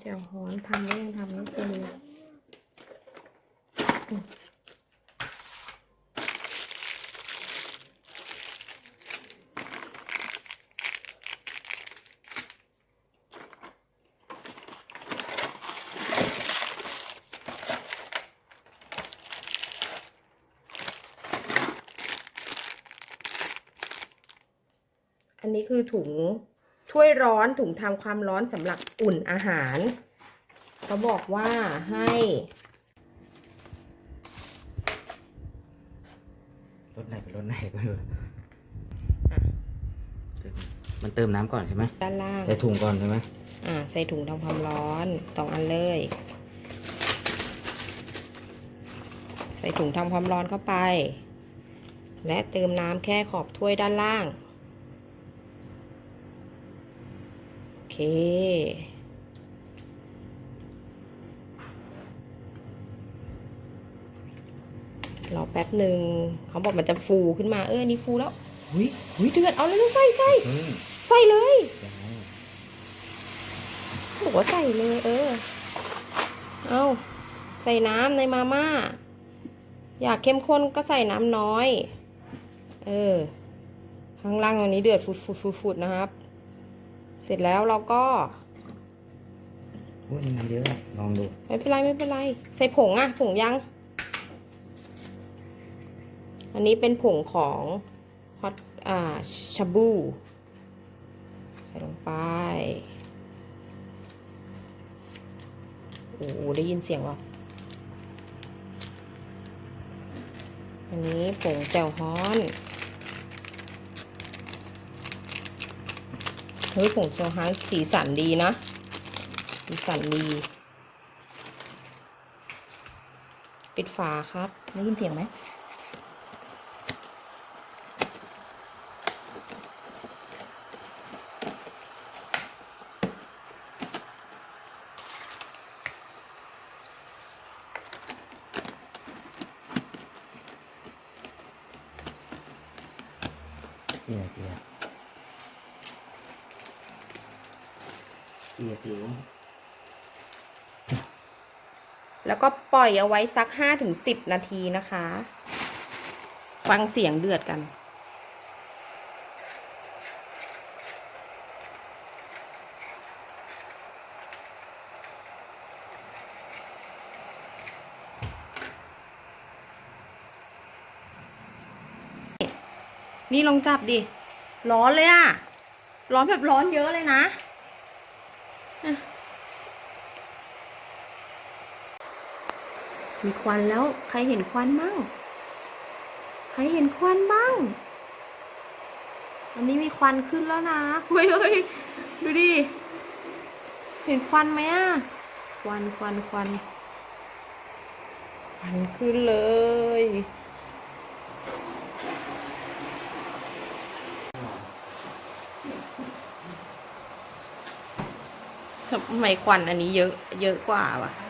แจ่วฮ้อนทำแล้วยังทำไม่เป็นเลยอันนี้คือถุง ถ้วยร้อนถุงทำความร้อนสำหรับอุ่นอาหาร เขาบอกว่าให้ รถไหนเป็นรถไหนก็ไม่รู้อะมันเติมน้ำก่อนใช่ไหมด้านล่าง ใส่ถุงก่อนใช่ไหมอ่า ใส่ถุงทำความร้อนสองอันเลย ใส่ถุงทำความร้อนเข้าไป และเติมน้ำแค่ขอบถ้วยด้านล่าง โอ เค รอแป๊บหนึ่งเขาบอกมันจะฟูขึ้นมา เอออนนี่ฟูแล้วหุยหุยเดือด เอาเลยใส่ใส่เฮ้ยใส่เลยยังไงบอกว่าใส่เลย เออ เอาใส่น้ำในมาม่า อยากเข้มข้นก็ใส่น้ำน้อย เออ ข้างล่างตรงนี้เดือดฟุดฟุดฟุดฟุดนะครับ เสร็จแล้วเราก็อุ้ยมันเยอะอะลองดู ไม่เป็นไรไม่เป็นไร ใส่ผงอะผงยัง อันนี้เป็นผงของฮอตอ่าชาบู ใส่ลงไป โอ้โหได้ยินเสียงวะอันนี้ผงแจ่วฮ้อน เฮ้ยผงแจ่วฮ้อนสีสันดีนะ สีสันดี ปิดฝาครับได้ยินเสียงไหมเกียร์เกียร์ เกียกียร์แล้วก็ปล่อยเอาไว้สักห้าถึงสิบนาทีนะคะ ฟังเสียงเดือดกัน นี่ลองจับดิ ร้อนเลยอะร้อนแบบร้อนเยอะเลยนะ มีควันแล้วใครเห็นควันบ้างใครเห็นควันบ้าง อันนี้มีควันขึ้นแล้วนะเฮ้ยเฮ้ยดูดิ เห็นควันไหมอะควันควันควัน ควันขึ้นเลยทำไมควันอันนี้เยอะ เยอะกว่าว่ะ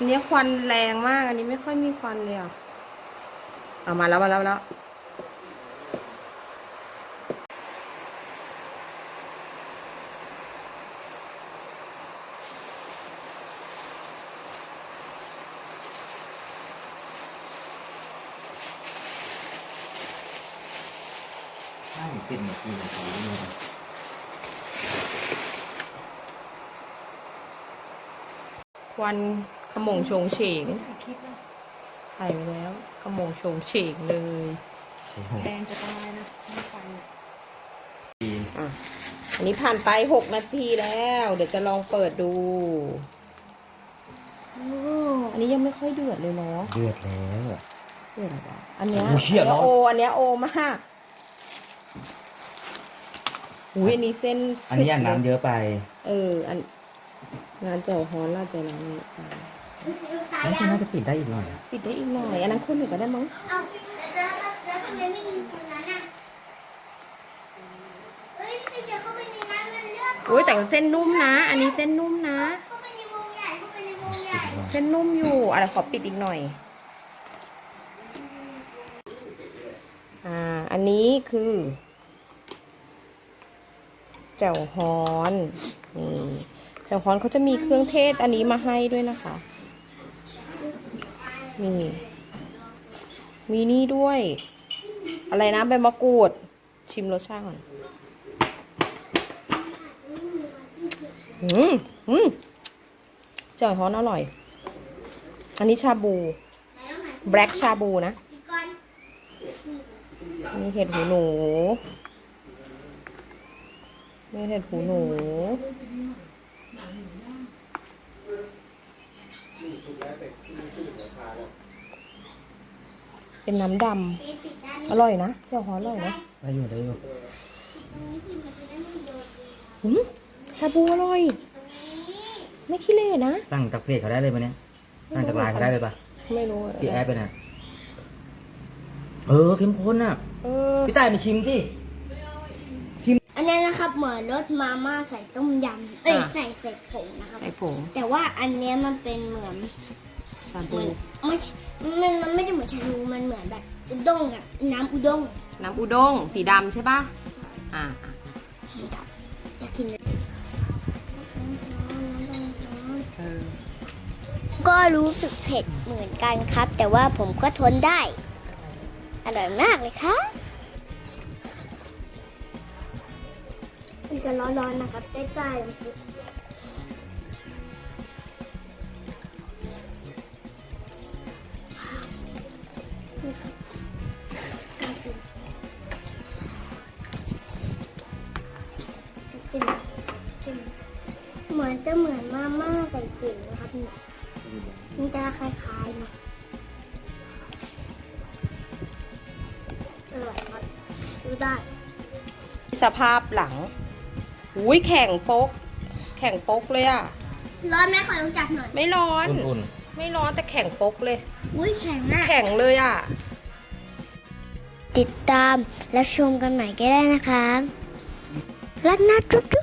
อันนี้ควันแรงมาก อันนี้ไม่ค่อยมีควันเลยอะเอามาแล้วมาแล้วมาแล้วห้าถึงสิบนาทีนาทีนี่นะควันขโมงโชงเฉงถ่ายไว้แล้วขโมงโชงเฉงเลยใช่ไหมแรงจะตายนะไม่ฟันดีอะอันนี้ผ่านไปหกนาทีแล้ว เดี๋ยวจะลองเปิดดูอันนี้ยังไม่ค่อยเดือดเลยเนาะ เดือดแล้วอะเดือดอะไรวะอันเนี้ยโอ้ยเหี้ยอันเนี้ยร้อนโอ อันเนี้ยโอมากอุ้ยอันนี้เส้น อันนี้ฉึบลน้ำเยอะไป เออ อันงานเจ้าฮ้อนล่าใจร้อนนี่อะแล้ วคุณน่าจะปิดได้อีกหน่อยอะปิดได้อีกหน่อย อันนั้นคนหนึ่งก็ได้มั้ง เอาแล้วแล้วทำไมไม่ยิงตรงนั้นอะเอ้ยพี่เดี๋ยวเข้าไปในนั้นมันเลือดอุ้ยแต่เส้นนุ่มนะ อันนี้เส้นนุ่มนะ เข้าไปในวงใหญ่เข้าไปในวงใหญ่ปิดอีกรอบเส้นนุ่มอยู่อะเดี๋ยวขอปิดอีกหน่อย อ่า อันนี้คือแจ่วฮอน นี่แจ่วฮอนเขาจะมีเครื่องเทศอันนี้มาให้ด้วยนะคะ นี่ มีนี่ด้วย อะไรนะใบมะกรูด ชิมรสชาติก่อน อืมอืมจ่วฮอนอร่อย อันนี้ชาบู แบล็กชาบูนะ มีเห็ดหูหนู มีเห็ดหูหนู เป็นน้ำดปิดปิดด้านำนี้อร่อยนะ เจ้าหออร่อยนะได้อยู่ได้อยู่หืมชาบูอร่อย ไม่ขี้เละนะสั่งจากเพจเขาได้เลยปะเนี่ยสั่งจากไลน์เขาได้เลยปะไม่รู้อะที่แอปเป็นอะเออเข้มข้นอะเออพี่ต่ายมาชิมสิอันนี้นะครับเหมือนรสมาม่าใส่ต้มยำเอ้ยใส่ใส่ผงนะครับใส่ผงแต่ว่าอันเนี้ยมันเป็นเหมือน ชาเหบูมือนไม่มันมันไม่ได้เหมือนชาบูมันเหมือนแบบอุด้งอะน้ำอุด้งน้ำอุด้งสีดำใช่ปะอ่าอะครับจะกินเลยเออก็รู้สึกเผ็ดเหมือนกันครับ แต่ว่าผมก็ทนได้ อร่อยมากเลยครับมันจะร้อนๆนะครับใกล้ๆมันคือ จะเหมือนมาม่าใส่ผงนะครับเนี่ยมันจะคล้ายๆนะอร่อยครับซื้อได้ สภาพหลังอุ้ยแข็งโป๊ก แข็งโป๊กเลยอะร้อนไหมขอลองจับหน่อยไม่ร้อน อุ่นไม่ร้อนแต่แข็งโป๊กเลย อุ้ยแข็งมากแข็งเลยอะติดตามและชมกันใหม่ก็ได้นะคะรักนะจุ๊บ